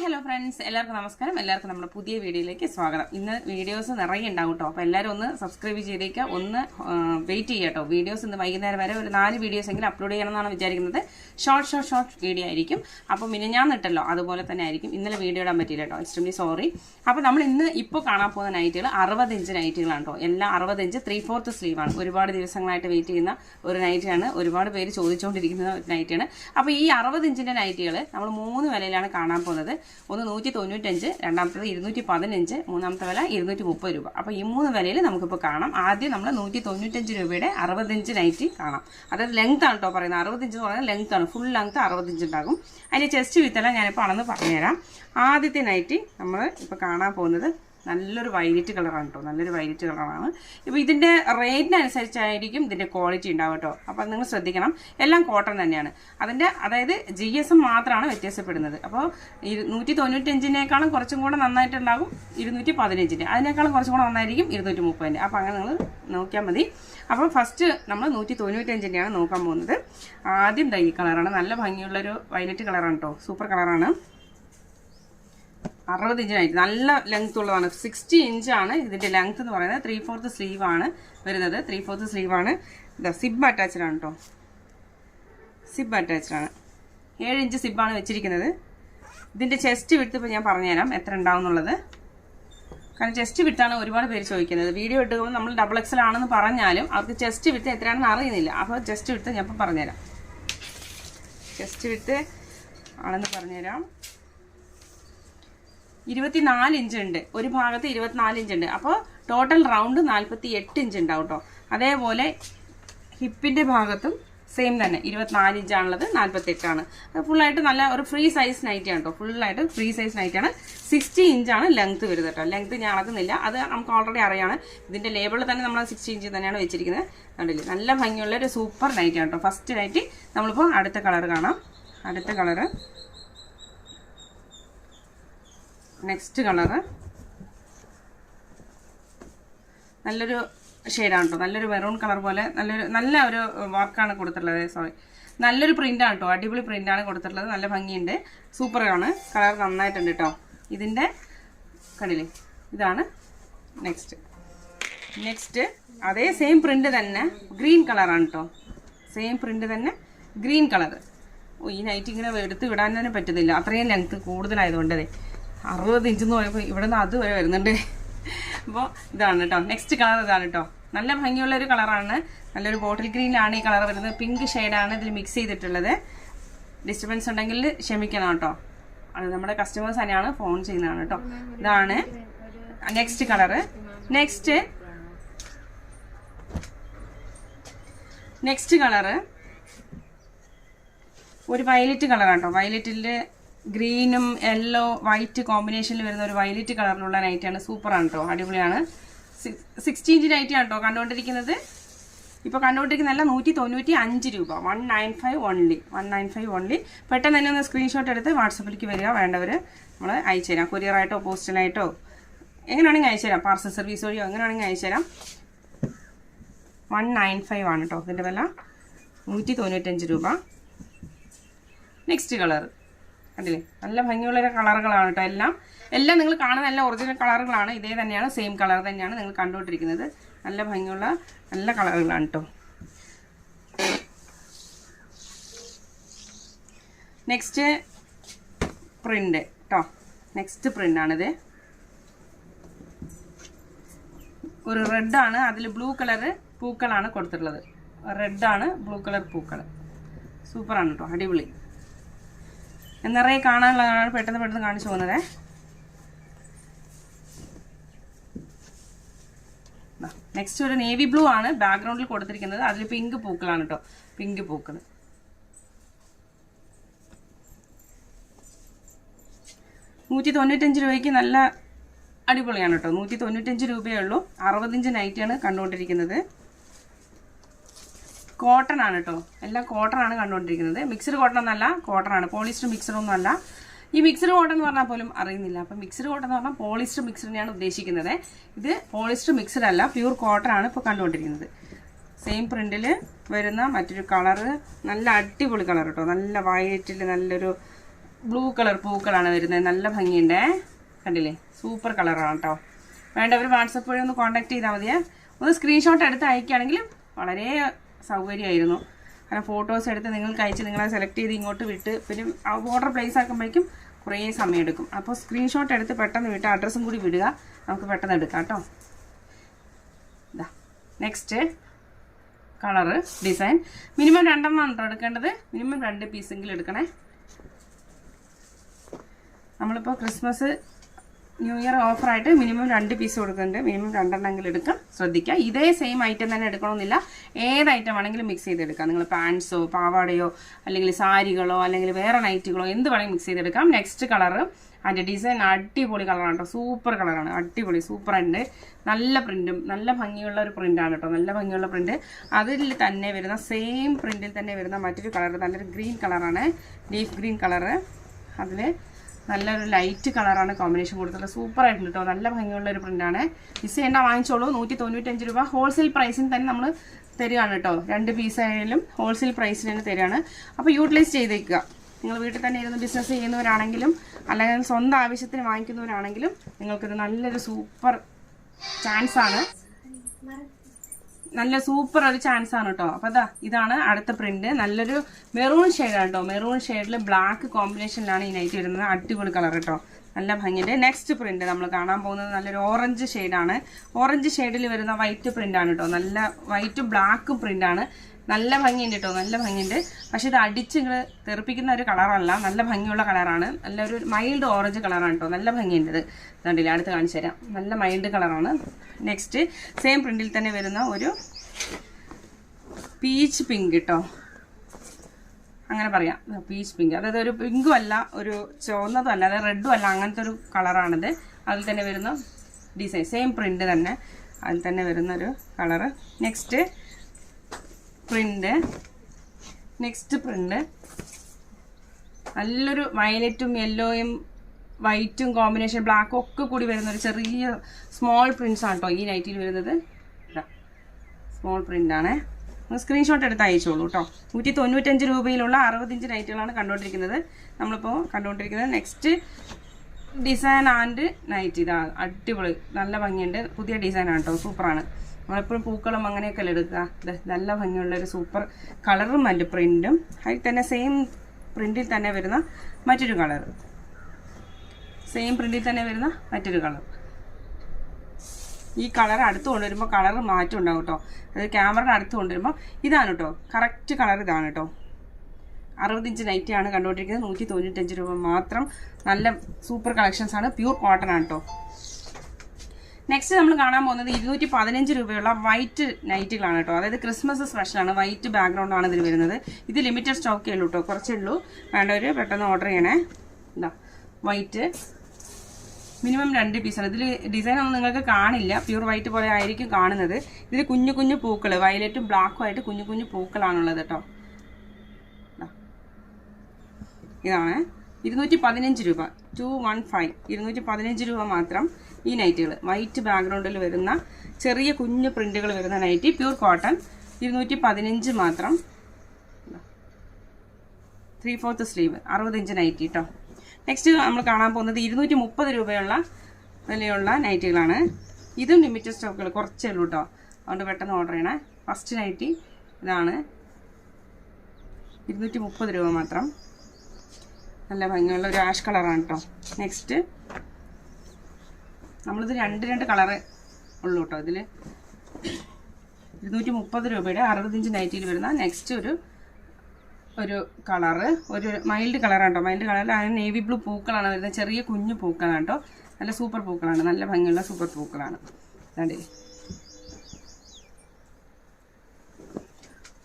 Hi hello friends എല്ലാവർക്കും നമസ്കാരം. എല്ലാവർക്കും നമ്മുടെ പുതിയ വീഡിയോയിലേക്ക് സ്വാഗതം. ഇന്ന് വീഡിയോസ് നിറയെ ഉണ്ടാവും കേട്ടോ അപ്പോൾ എല്ലാവരും ഒന്ന് സബ്സ്ക്രൈബ് ചെയ്തേക്കുക ഒന്ന് വെയിറ്റ് ചെയ്യുക കേട്ടോ വീഡിയോസ് ഇന്ന് വൈകുന്നേരം വരെ ഒരു നാല് വീഡിയോസ് എങ്കിലും അപ്ലോഡ് ചെയ്യണമെന്നാണ് വിചാരിക്കുന്നത്. ഷോർട്ട് ഷോർട്ട് ഷോർട്ട് വീഡിയോ ആയിരിക്കും. അപ്പോൾ മിനിഞ്ഞാന്നിട്ടല്ലോ അതുപോലെ തന്നെ ആയിരിക്കും. ഇന്നലെ വീഡിയോ ഇടാൻ പറ്റില്ല കേട്ടോ എക്സ്ട്രീംലി സോറി അപ്പോൾ നമ്മൾ ഇന്ന് ഇപ്പോൾ കാണാൻ പോകുന്ന നൈറ്റുകൾ അറുപത്തഞ്ച് നൈറ്റുകളാണ് കേട്ടോ എല്ലാം അറുപത് ഇഞ്ച് ത്രീ ഫോർത്ത് സ്ലീവാണ് ഒരുപാട് ദിവസങ്ങളായിട്ട് വെയിറ്റ് ചെയ്യുന്ന ഒരു നൈറ്റാണ് ഒരുപാട് പേര് ചോദിച്ചുകൊണ്ടിരിക്കുന്ന ഒരു നൈറ്റാണ് അപ്പോൾ ഈ അറുപത്തഞ്ചിന്റെ നൈറ്റുകൾ നമ്മൾ മൂന്ന് വിലയിലാണ് കാണാൻ പോകുന്നത്. ഒന്ന് നൂറ്റി തൊണ്ണൂറ്റഞ്ച് രണ്ടാമത്തേത് ഇരുന്നൂറ്റി പതിനഞ്ച് മൂന്നാമത്തെ വില ഇരുന്നൂറ്റി മുപ്പത് രൂപ. അപ്പോൾ ഈ മൂന്ന് വിലയിൽ നമുക്കിപ്പോൾ കാണാം. ആദ്യം നമ്മൾ നൂറ്റി തൊണ്ണൂറ്റഞ്ച് രൂപയുടെ അറുപത്തഞ്ച് നൈറ്റി കാണാം. അതായത് ലെങ്ത് ആണ് കേട്ടോ പറയുന്നത്. അറുപത്തഞ്ച് എന്ന് പറയുന്നത് ലെങ്ത് ആണ്. ഫുൾ ലെങ്ത് അറുപത്തഞ്ച് ഉണ്ടാകും. അതിന്റെ ചെസ്റ്റ് വിത്തെല്ലാം ഞാനിപ്പോൾ അളന്ന് പറഞ്ഞുതരാം. ആദ്യത്തെ നൈറ്റി നമ്മൾ ഇപ്പോൾ കാണാൻ പോകുന്നത് നല്ലൊരു വൈലറ്റ് കളറാണ് കേട്ടോ നല്ലൊരു വൈലറ്റ് കളറാണ്. ഇപ്പോൾ ഇതിന്റെ റേറ്റിനനുസരിച്ചായിരിക്കും ഇതിന്റെ ക്വാളിറ്റി ഉണ്ടാവും കേട്ടോ അപ്പോൾ നിങ്ങൾ ശ്രദ്ധിക്കണം. എല്ലാം കോട്ടൺ തന്നെയാണ്. അതിന്റെ അതായത് ജി എസ് എം മാത്രമാണ് വ്യത്യാസപ്പെടുന്നത്. അപ്പോൾ ഇരുന്നൂറ്റി നൂറ്റി തൊണ്ണൂറ്റഞ്ചിനേക്കാളും കുറച്ചും കൂടെ നന്നായിട്ടുണ്ടാകും ഇരുന്നൂറ്റി പതിനഞ്ചിന്റെ അതിനേക്കാളും കുറച്ചും കൂടെ നന്നായിരിക്കും ഇരുന്നൂറ്റി മുപ്പതിന്റെ അപ്പോൾ അങ്ങനെ നിങ്ങൾ നോക്കിയാൽ മതി. അപ്പോൾ ഫസ്റ്റ് നമ്മൾ നൂറ്റി തൊണ്ണൂറ്റഞ്ചിന്റെയാണ് നോക്കാൻ പോകുന്നത്. ആദ്യം ദൈ കളറാണ്. നല്ല ഭംഗിയുള്ളൊരു വൈലറ്റ് കളറാണ് കേട്ടോ സൂപ്പർ കളറാണ്. അറുപത് ഇഞ്ചിനായിട്ട് നല്ല ലെങ്ത് ഉള്ളതാണ്. സിക്സ്റ്റി ഇഞ്ചാണ് ഇതിന്റെ ലെങ്ത് എന്ന് പറയുന്നത്. ത്രീ ഫോർത്ത് സ്ലീവ് ആണ് വരുന്നത്. ത്രീ ഫോർത്ത് സ്ലീവ് ആണ്. ഇതാ സിബ് അറ്റാച്ച്ഡ് ആണ് കേട്ടോ സിബ് അറ്റാച്ച്ഡ് ആണ്. ഏഴ് ഇഞ്ച് സിബാണ് വെച്ചിരിക്കുന്നത്. ഇതിന്റെ ചെസ്റ്റ് വിട്ട് ഇപ്പോൾ ഞാൻ പറഞ്ഞുതരാം എത്ര ഉണ്ടാവും എന്നുള്ളത്. കാരണം ചെസ്റ്റ് വിട്ടാണ് ഒരുപാട് പേര് ചോദിക്കുന്നത്. വീഡിയോ എടുക്കുമ്പോൾ നമ്മൾ ഡബിൾ എക്സൽ ആണെന്ന് പറഞ്ഞാലും അവർക്ക് ചെസ്റ്റ് വിട്ട് എത്രയാണെന്ന് അറിയുന്നില്ല. അപ്പോൾ ചെസ്റ്റ് വിട്ട് ഞാൻ ഇപ്പം പറഞ്ഞുതരാം. ചെസ്റ്റ് വിട്ട് ആണെന്ന് പറഞ്ഞുതരാം. ഇരുപത്തിനാല് ഇഞ്ച് ഉണ്ട്. ഒരു ഭാഗത്ത് ഇരുപത്തിനാല് ഇഞ്ച് ഉണ്ട്. അപ്പോൾ ടോട്ടൽ റൗണ്ട് നാൽപ്പത്തി എട്ട് ഇഞ്ച് ഉണ്ടാവും കേട്ടോ അതേപോലെ ഹിപ്പിന്റെ ഭാഗത്തും സെയിം തന്നെ. ഇരുപത്തിനാല് ഇഞ്ചാണുള്ളത് നാൽപ്പത്തെട്ടാണ് ഫുള്ളായിട്ട് നല്ല ഒരു ഫ്രീ സൈസ് നൈറ്റ് ആണ് കേട്ടോ ഫുള്ളായിട്ട് ഫ്രീ സൈസ് നൈറ്റ് ആണ്. സിക്സ്റ്റി ഇഞ്ചാണ് ലെങ്ത് വരുന്നത് കേട്ടോ ലെങ്ത് ഞാൻ അളക്കുന്നില്ല. അത് നമുക്ക് ഓൾറെഡി അറിയാണ്. ഇതിന്റെ ലേബിളിൽ തന്നെ നമ്മൾ സിക്സ്റ്റി ഇഞ്ച് തന്നെയാണ് വെച്ചിരിക്കുന്നത്. കണ്ടില്ലേ? നല്ല ഭംഗിയുള്ള ഒരു സൂപ്പർ നൈറ്റ് ആണ് കേട്ടോ ഫസ്റ്റ് നൈറ്റ് നമ്മളിപ്പോൾ അടുത്ത കളർ കാണാം. അടുത്ത കളറ് നെക്സ്റ്റ് കളറ് നല്ലൊരു ഷെയ്ഡാണ് കേട്ടോ നല്ലൊരു മെറൂൺ കളർ പോലെ നല്ലൊരു നല്ല ഒരു വർക്കാണ് കൊടുത്തിട്ടുള്ളത്. സോറി നല്ലൊരു പ്രിന്റാണ് കേട്ടോ അടിപൊളി പ്രിന്റാണ് കൊടുത്തിട്ടുള്ളത്. നല്ല ഭംഗിയുണ്ട്. സൂപ്പറാണ് കളർ നന്നായിട്ടുണ്ട് കേട്ടോ ഇതിന്റെ കണ്ടില്ലേ? ഇതാണ് നെക്സ്റ്റ് നെക്സ്റ്റ് അതേ സെയിം പ്രിന്റ് തന്നെ ഗ്രീൻ കളറാണ് കേട്ടോ സെയിം പ്രിന്റ് തന്നെ ഗ്രീൻ കളർ ഈ നൈറ്റ് ഇങ്ങനെ എടുത്ത് വിടാൻ തന്നെ പറ്റുന്നില്ല. അത്രയും ലെങ്ത്ത് കൂടുതലായതുകൊണ്ടേ അറുപത് ഇഞ്ച് എന്ന് പറയുമ്പോൾ ഇവിടെ നിന്ന് അത് വരെ വരുന്നുണ്ട്. അപ്പോൾ ഇതാണ് കേട്ടോ നെക്സ്റ്റ് കളർ ഇതാണ് കേട്ടോ നല്ല ഭംഗിയുള്ള ഒരു കളറാണ് നല്ലൊരു ബോട്ടിൽ ഗ്രീനിലാണ് ഈ കളർ വരുന്നത്. പിങ്ക് ഷെയ്ഡാണ് ഇതിൽ മിക്സ് ചെയ്തിട്ടുള്ളത്. ഡിസ്റ്റർബൻസ് ഉണ്ടെങ്കിൽ ക്ഷമിക്കണം കേട്ടോ അത് നമ്മുടെ കസ്റ്റമേഴ്സ് തന്നെയാണ് ഫോൺ ചെയ്യുന്നതാണ് കേട്ടോ ഇതാണ് next colour next next colour ഒരു വയലറ്റ് കളറാണ് കേട്ടോ വയലറ്റിൽ ഗ്രീനും യെല്ലോ വൈറ്റ് കോമ്പിനേഷനിൽ വരുന്ന ഒരു വയലറ്റ് കളറിലുള്ള നൈറ്റാണ് സൂപ്പറാണ് കേട്ടോ അടിപൊളിയാണ്. സിക്സ്റ്റി ഇഞ്ച് നൈറ്റാണ് കേട്ടോ കണ്ടുകൊണ്ടിരിക്കുന്നത് ഇപ്പോൾ കണ്ടുകൊണ്ടിരിക്കുന്നതല്ല നൂറ്റി തൊണ്ണൂറ്റി അഞ്ച് രൂപ. One nine five only one nine five only പെട്ടെന്ന് തന്നെ ഒന്ന് സ്ക്രീൻഷോട്ട് എടുത്ത് വാട്സപ്പിലേക്ക് വരിക. വേണ്ടവർ നമ്മൾ അയച്ചു തരാം. കൊറിയറായിട്ടോ പോസ്റ്റലായിട്ടോ. എങ്ങനെയാണെങ്കിൽ അയച്ചു തരാം. പാർസൽ സർവീസ് വഴിയോ എങ്ങനെയാണെങ്കിൽ അയച്ചു തരാം. വൺ നയൻ ഫൈവ് ആണ് കേട്ടോ ഇതിന്റെ വില. നൂറ്റി തൊണ്ണൂറ്റഞ്ച് രൂപ. Next colour. കണ്ടില്ലേ? നല്ല ഭംഗിയുള്ള കളറുകളാണ് കേട്ടോ എല്ലാം. എല്ലാം നിങ്ങൾ കാണുന്ന എല്ലാം ഒറിജിനൽ കളറുകളാണ്. ഇതേ തന്നെയാണ് സെയിം കളർ തന്നെയാണ് നിങ്ങൾ കണ്ടുകൊണ്ടിരിക്കുന്നത്. നല്ല ഭംഗിയുള്ള നല്ല കളറുകളാണ് കേട്ടോ. നെക്സ്റ്റ് പ്രിന്റ് കേട്ടോ നെക്സ്റ്റ് പ്രിന്റാണിത് ഒരു റെഡാണ് അതിൽ ബ്ലൂ കളറ് പൂക്കളാണ് കൊടുത്തിട്ടുള്ളത്. റെഡാണ് ബ്ലൂ കളർ പൂക്കൾ സൂപ്പറാണ് കേട്ടോ. അടിപൊളി. നിറയെ കാണാനുള്ളതാണ് പെട്ടെന്ന് പെട്ടെന്ന് കാണിച്ചു പോകുന്നത്. നെക്സ്റ്റ് ഒരു നേവി ബ്ലൂ ആണ് ബാക്ക്ഗ്രൗണ്ടിൽ കൊടുത്തിരിക്കുന്നത്. അതിൽ പിങ്ക് പൂക്കളാണ് കേട്ടോ പിങ്ക് പൂക്കൾ നൂറ്റി തൊണ്ണൂറ്റഞ്ച് രൂപയ്ക്ക് നല്ല അടിപൊളിയാണ് കേട്ടോ നൂറ്റി തൊണ്ണൂറ്റഞ്ച് രൂപയേ ഉള്ളൂ. അറുപത്തഞ്ച് നൈറ്റാണ് കണ്ടുകൊണ്ടിരിക്കുന്നത്. കോട്ടൺ ആണ് കേട്ടോ എല്ലാം കോട്ടൺ ആണ് കണ്ടുകൊണ്ടിരിക്കുന്നത്. മിക്സഡ് കോട്ടൺ എന്നല്ല കോട്ടൺ ആണ്. പോളിസ്റ്റർ മിക്സഡ് ഒന്നും അല്ല. ഈ മിക്സഡ് കോട്ടൺ എന്ന് പറഞ്ഞാൽ പോലും അറിയുന്നില്ല. അപ്പം മിക്സഡ് കോട്ടൺ എന്ന് പറഞ്ഞാൽ പോളിസ്റ്റർ മിക്സഡിനെയാണ് ഉദ്ദേശിക്കുന്നത്. ഇത് പോളിസ്റ്റർ മിക്സഡ് അല്ല പ്യൂർ കോട്ടൺ ആണ് ഇപ്പോൾ കണ്ടുകൊണ്ടിരിക്കുന്നത്. സെയിം പ്രിന്റിൽ വരുന്ന മറ്റൊരു കളറ് നല്ല അടിപൊളി കളർ കേട്ടോ നല്ല വയറ്റിൽ നല്ലൊരു ബ്ലൂ കളർ പൂക്കളാണ് വരുന്നത്. നല്ല ഭംഗിയുണ്ടേ. കണ്ടില്ലേ? സൂപ്പർ കളറാണ് കേട്ടോ വേണ്ടവർ വാട്സപ്പ് വഴി ഒന്ന് കോൺടാക്ട് ചെയ്താൽ മതിയേ. ഒന്ന് സ്ക്രീൻഷോട്ട് എടുത്ത് അയക്കുകയാണെങ്കിൽ വളരെ സൗകര്യമായിരുന്നു. കാരണം ഫോട്ടോസ് എടുത്ത് നിങ്ങൾക്ക് അയച്ച് നിങ്ങളെ സെലക്ട് ചെയ്ത് ഇങ്ങോട്ട് വിട്ട് പിന്നെ ഓർഡർ പ്ലേസ് ആക്കുമ്പോഴേക്കും കുറേ സമയം എടുക്കും. അപ്പോൾ സ്ക്രീൻഷോട്ട് എടുത്ത് പെട്ടെന്ന് വിട്ട് അഡ്രസ്സും കൂടി വിടുക. നമുക്ക് പെട്ടെന്ന് എടുക്കാം കേട്ടോ. ഇതാ നെക്സ്റ്റ് കളറ് ഡിസൈൻ മിനിമം രണ്ടെണ്ണം ഉണ്ടോ എടുക്കേണ്ടത്? മിനിമം രണ്ട് പീസെങ്കിലും എടുക്കണേ. നമ്മളിപ്പോൾ ക്രിസ്മസ് ന്യൂ ഇയർ ഓഫറായിട്ട് മിനിമം രണ്ട് പീസ് കൊടുക്കുന്നുണ്ട്. മിനിമം രണ്ടെണ്ണമെങ്കിലും എടുക്കാം. ശ്രദ്ധിക്കുക. ഇതേ സെയിം ഐറ്റം തന്നെ എടുക്കണമെന്നില്ല. ഏത് ഐറ്റം ആണെങ്കിലും മിക്സ് ചെയ്തെടുക്കാം. നിങ്ങൾ പാൻസോ പാവാടയോ അല്ലെങ്കിൽ സാരികളോ അല്ലെങ്കിൽ വേറെ നൈറ്റുകളോ എന്ത് വേണമെങ്കിലും മിക്സ് ചെയ്തെടുക്കാം. നെക്സ്റ്റ് കളർ അതിന്റെ ഡിസൈൻ അടിപൊളി കളറാണ് കേട്ടോ. സൂപ്പർ കളറാണ് അടിപൊളി സൂപ്പർ ഉണ്ട്. നല്ല പ്രിന്റും നല്ല ഭംഗിയുള്ള ഒരു പ്രിന്റാണ് കേട്ടോ. നല്ല ഭംഗിയുള്ള പ്രിന്റ് അതിൽ തന്നെ വരുന്ന സെയിം പ്രിന്റിൽ തന്നെ വരുന്ന മറ്റൊരു കളർ നല്ലൊരു ഗ്രീൻ കളറാണ് ലീഫ് ഗ്രീൻ കളറ് അതിൽ നല്ലൊരു ലൈറ്റ് കളറാണ് കോമ്പിനേഷൻ കൊടുത്തിട്ടുള്ളത്. സൂപ്പർ ആയിട്ടുണ്ട് കേട്ടോ നല്ല ഭംഗിയുള്ള ഒരു പ്രിന്റാണ് മിസ് ചെയ്യേണ്ട വാങ്ങിച്ചോളൂ. നൂറ്റി തൊണ്ണൂറ്റഞ്ച് രൂപ ഹോൾസെയിൽ പ്രൈസിന് തന്നെ നമ്മൾ തരികയാണ് കേട്ടോ രണ്ട് പീസ് ആയാലും ഹോൾസെയിൽ പ്രൈസിന് തന്നെ തരികയാണ് അപ്പോൾ യൂട്ടിലൈസ് ചെയ്തേക്കുക. നിങ്ങൾ വീട്ടിൽ തന്നെ ഇരുന്ന് ബിസിനസ് ചെയ്യുന്നവരാണെങ്കിലും അല്ലെങ്കിൽ സ്വന്തം ആവശ്യത്തിന് വാങ്ങിക്കുന്നവരാണെങ്കിലും നിങ്ങൾക്കൊരു നല്ലൊരു സൂപ്പർ ചാൻസാണ് നല്ല സൂപ്പർ ഒരു ചാൻസ് ആണ് കേട്ടോ അപ്പൊ അതാ ഇതാണ് അടുത്ത പ്രിന്റ് നല്ലൊരു മെറൂൺ ഷെയ്ഡാണ് കേട്ടോ മെറൂൺ ഷെയ്ഡിൽ ബ്ലാക്ക് കോമ്പിനേഷനിലാണ് ഈ നൈറ്റ് വരുന്നത്. അടിപൊളി കളർ കേട്ടോ നല്ല ഭംഗിയുണ്ട്. നെക്സ്റ്റ് പ്രിന്റ് നമ്മൾ കാണാൻ പോകുന്നത് നല്ലൊരു ഓറഞ്ച് ഷെയ്ഡാണ് ഓറഞ്ച് ഷെയ്ഡിൽ വരുന്ന വൈറ്റ് പ്രിന്റ് ആണ് കേട്ടോ നല്ല വൈറ്റും ബ്ലാക്കും പ്രിന്റ് ആണ്. നല്ല ഭംഗിയുണ്ട് കേട്ടോ നല്ല ഭംഗിയുണ്ട്. പക്ഷെ ഇത് അടിച്ച് നിങ്ങൾ തെറിപ്പിക്കുന്ന ഒരു കളറല്ല നല്ല ഭംഗിയുള്ള കളറാണ് നല്ലൊരു മൈൽഡ് ഓറഞ്ച് കളറാണ് കേട്ടോ നല്ല ഭംഗിയുണ്ട് ഇത്. കണ്ടില്ല അടുത്ത് കാണിച്ചു തരാം. നല്ല മൈൽഡ് കളറാണ് നെക്സ്റ്റ് സെയിം പ്രിന്റിൽ തന്നെ വരുന്ന ഒരു പീച്ച് പിങ്ക് കേട്ടോ അങ്ങനെ പറയാം. പീച്ച് പിങ്ക് അതായത് ഒരു പിങ്കും അല്ല ഒരു ചുവന്നതും അല്ല അതായത് റെഡും അല്ല അങ്ങനത്തെ ഒരു കളറാണിത് അതിൽ തന്നെ വരുന്ന ഡിസൈൻ സെയിം പ്രിന്റ് തന്നെ. അതിൽ തന്നെ വരുന്ന ഒരു colour next print next print നല്ലൊരു വയലറ്റും യെല്ലോയും വൈറ്റും കോമ്പിനേഷൻ ബ്ലാക്കും ഒക്കെ കൂടി വരുന്ന ഒരു ചെറിയ സ്മോൾ പ്രിന്റ്സ് ആണ് കേട്ടോ ഈ നൈറ്റിൽ വരുന്നത്. സ്മോൾ പ്രിന്റ് ആണ്. സ്ക്രീൻഷോട്ട് എടുത്ത് അയച്ചോളൂ കേട്ടോ നൂറ്റി തൊണ്ണൂറ്റഞ്ച് രൂപയിലുള്ള അറുപത്തഞ്ച് നൈറ്റുകളാണ് കണ്ടുകൊണ്ടിരിക്കുന്നത് നമ്മളിപ്പോൾ കണ്ടുകൊണ്ടിരിക്കുന്നത് നെക്സ്റ്റ് ഡിസൈൻ ആൻഡ് നൈറ്റ് ഇതാ അടിപൊളി. നല്ല ഭംഗിയുണ്ട്. പുതിയ ഡിസൈനാണ് കേട്ടോ സൂപ്പറാണ് നമ്മളെപ്പോഴും പൂക്കളും അങ്ങനെയൊക്കെ അല്ലേ എടുക്കുക നല്ല ഭംഗിയുള്ള ഒരു സൂപ്പർ കളറും അതിന്റെ പ്രിന്റും അതിൽ തന്നെ സെയിം പ്രിന്റിൽ തന്നെ വരുന്ന മറ്റൊരു കളർ സെയിം പ്രിന്റിൽ തന്നെ വരുന്ന മറ്റൊരു കളർ ഈ കളർ അടുത്ത് കൊണ്ടുവരുമ്പോൾ കളർ മാറ്റം ഉണ്ടാവും കേട്ടോ അത് ക്യാമറയുടെ അടുത്ത് കൊണ്ടുവരുമ്പോൾ ഇതാണ് കേട്ടോ കറക്റ്റ് കളർ ഇതാണ് കേട്ടോ നൈറ്റി ആണ് കണ്ടുകൊണ്ടിരിക്കുന്നത്. നൂറ്റി തൊണ്ണൂറ്റഞ്ച് രൂപ മാത്രം നല്ല സൂപ്പർ കളക്ഷൻസ് ആണ്. പ്യൂർ കോട്ടൺ ആണ് കേട്ടോ നെക്സ്റ്റ് നമ്മൾ കാണാൻ പോകുന്നത് ഇരുന്നൂറ്റി പതിനഞ്ച് രൂപയുള്ള വൈറ്റ് നൈറ്റുകളാണ് കേട്ടോ അതായത് ക്രിസ്മസ് സ്പെഷ്യലാണ് വൈറ്റ് ബാക്ക്ഗ്രൗണ്ട് ആണ് ഇതിൽ വരുന്നത്. ഇത് ലിമിറ്റഡ് സ്റ്റോക്കേ ഉള്ളൂ കേട്ടോ കുറച്ചേ ഉള്ളൂ. വേണ്ടവർ പെട്ടെന്ന് ഓർഡർ ചെയ്യണേ. എന്താ വൈറ്റ് മിനിമം രണ്ട് പീസാണ്. ഇതിൽ ഡിസൈൻ ഒന്നും നിങ്ങൾക്ക് കാണില്ല. പ്യൂർ വൈറ്റ് പോലെ ആയിരിക്കും കാണുന്നത്. ഇതിൽ കുഞ്ഞു കുഞ്ഞു പൂക്കൾ വയലറ്റും ബ്ലാക്കും ആയിട്ട് കുഞ്ഞു കുഞ്ഞു പൂക്കളാണുള്ളത് കേട്ടോ. ഇതാണ്. ഇരുന്നൂറ്റി പതിനഞ്ച് രൂപ. ടു വൺ ഫൈവ് ഇരുന്നൂറ്റി പതിനഞ്ച് രൂപ മാത്രം ഈ നൈറ്റുകൾ വൈറ്റ് ബാക്ക്ഗ്രൗണ്ടിൽ വരുന്ന ചെറിയ കുഞ്ഞു പ്രിന്റുകൾ വരുന്ന നൈറ്റി പ്യൂർ കോട്ടൺ ഇരുന്നൂറ്റി പതിനഞ്ച് മാത്രം ത്രീ ഫോർത്ത് സ്ലീവ് അറുപത്തഞ്ച് നൈറ്റി കേട്ടോ നെക്സ്റ്റ് നമ്മൾ കാണാൻ പോകുന്നത് ഇരുന്നൂറ്റി മുപ്പത് രൂപയുള്ള വിലയുള്ള നൈറ്റികളാണ്. ഇതും ലിമിറ്റഡ് സ്റ്റോക്കുകൾ കുറച്ചേ ഉള്ളൂ കേട്ടോ അതുകൊണ്ട് പെട്ടെന്ന് ഓർഡർ ചെയ്യണേ. ഫസ്റ്റ് നൈറ്റി ഇതാണ്. ഇരുന്നൂറ്റി മുപ്പത് രൂപ മാത്രം. നല്ല ഭംഗിയുള്ള ഒരു ആഷ് കളറാണ് കേട്ടോ നെക്സ്റ്റ് നമ്മളിത് രണ്ട് രണ്ട് കളറ് ഉള്ളൂ കേട്ടോ ഇതിൽ ഇരുന്നൂറ്റി മുപ്പത് രൂപയുടെ അറുപത്തഞ്ച് നൈറ്റിയിൽ വരുന്ന നെക്സ്റ്റ് ഒരു ഒരു കളറ് ഒരു മൈൽഡ് കളറാണ്? കേട്ടോ മൈൽഡ് കളറിൽ അതിന് നേവി ബ്ലൂ പൂക്കളാണ് വരുന്നത്. ചെറിയ കുഞ്ഞു പൂക്കളാണ് കേട്ടോ. നല്ല സൂപ്പർ പൂക്കളാണ്. നല്ല ഭംഗിയുള്ള സൂപ്പർ പൂക്കളാണ്. കണ്ടില്ലേ?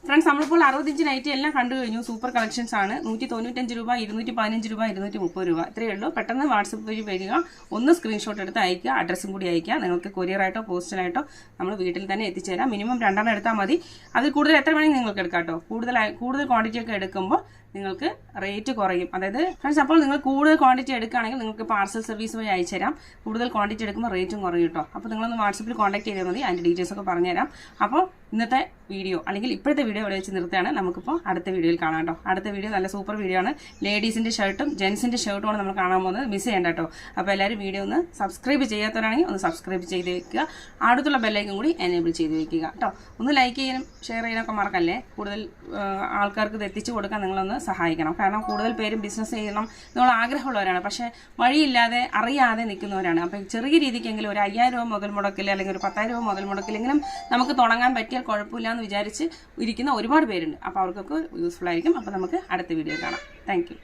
ഫ്രണ്ട്സ് നമ്മളിപ്പോൾ അറുപത്തഞ്ച് നൈറ്റി എല്ലാം കണ്ടു കഴിഞ്ഞു. സൂപ്പർ കളക്ഷൻസ് ആണ്. നൂറ്റി തൊണ്ണൂറ്റഞ്ച് രൂപ ഇരുന്നൂറ്റി പതിനഞ്ച് രൂപ ഇരുന്നൂറ്റി മുപ്പത് രൂപ. ഇത്രയേ ഉള്ളൂ. പെട്ടെന്ന് വാട്സപ്പ് വഴി വരിക. ഒന്ന് സ്ക്രീൻഷോട്ട് എടുത്ത് അയക്കുക. അഡ്രസ്സും കൂടി അയക്കുക. നിങ്ങൾക്ക് കൊറിയറായിട്ടോ പോസ്റ്റലായിട്ടോ നമ്മൾ വീട്ടിൽ തന്നെ എത്തിച്ചേരാം. മിനിമം രണ്ടെണ്ണം എടുത്താൽ മതി. അതിൽ കൂടുതൽ എത്ര വേണമെങ്കിൽ നിങ്ങൾക്ക് എടുക്കാം കേട്ടോ. കൂടുതൽ കൂടുതൽ ക്വാണ്ടിറ്റി ഒക്കെ എടുക്കുമ്പോൾ നിങ്ങൾക്ക് റേറ്റ് കുറയും. അതായത് ഫ്രണ്ട്സ് അപ്പോൾ നിങ്ങൾ കൂടുതൽ ക്വാണ്ടിറ്റി എടുക്കുകയാണെങ്കിൽ നിങ്ങൾക്ക് പാർസൽ സർവീസ് വഴി അയച്ചു തരാം. കൂടുതൽ ക്വാണ്ടിറ്റി എടുക്കുമ്പോൾ റേറ്റും കുറയും കേട്ടോ അപ്പോൾ നിങ്ങളൊന്ന് വാട്സപ്പിൽ കോൺടാക്ട് ചെയ്താൽ മതി. അതിന്റെ ഡീറ്റെയിൽസ് ഒക്കെ പറഞ്ഞുതരാം അപ്പോൾ ഇന്നത്തെ വീഡിയോ അല്ലെങ്കിൽ ഇപ്പോഴത്തെ വീഡിയോ ഇവിടെ വെച്ച് നിർത്തുകയാണ്. നമുക്കിപ്പോൾ അടുത്ത വീഡിയോയിൽ കാണാം കേട്ടോ അടുത്ത വീഡിയോ നല്ല സൂപ്പർ വീഡിയോ ആണ്. ലേഡീസിന്റെ ഷർട്ടും ജെൻസിന്റെ ഷർട്ടുമാണ് നമ്മൾ കാണാൻ പോകുന്നത്. മിസ് ചെയ്യേണ്ട കേട്ടോ അപ്പോൾ എല്ലാവരും വീഡിയോ ഒന്ന് സബ്സ്ക്രൈബ് ചെയ്യാത്തവരാണെങ്കിൽ ഒന്ന് സബ്സ്ക്രൈബ് ചെയ്ത് വെക്കുക. അടുത്തുള്ള ബെല്ലൈക്കും കൂടി എനേബിൾ ചെയ്ത് വെക്കുക കേട്ടോ ഒന്ന് ലൈക്ക് ചെയ്യാനും ഷെയർ ചെയ്യാനൊക്കെ മറക്കല്ലേ? കൂടുതൽ ആൾക്കാർക്ക് ഇത് എത്തിച്ചു കൊടുക്കാൻ നിങ്ങളൊന്ന് സഹായിക്കണം. കാരണം കൂടുതൽ പേരും ബിസിനസ് ചെയ്യണം എന്നുള്ള ആഗ്രഹമുള്ളവരാണ്. പക്ഷേ വഴിയില്ലാതെ അറിയാതെ നിൽക്കുന്നവരാണ്. അപ്പം ചെറിയ രീതിക്കെങ്കിലും ഒരു അയ്യായിരം രൂപ മുതൽ മുടക്കിൽ അല്ലെങ്കിൽ ഒരു പത്തായിരം രൂപ മുതൽ മുടക്കിലെങ്കിലും നമുക്ക് തുടങ്ങാൻ പറ്റിയാൽ കുഴപ്പമില്ല എന്ന് വിചാരിച്ച് ഇരിക്കുന്ന ഒരുപാട് പേരുണ്ട്. അപ്പോൾ അവർക്കൊക്കെ യൂസ്ഫുൾ ആയിരിക്കും. അപ്പോൾ നമുക്ക് അടുത്ത വീഡിയോ കാണാം. താങ്ക്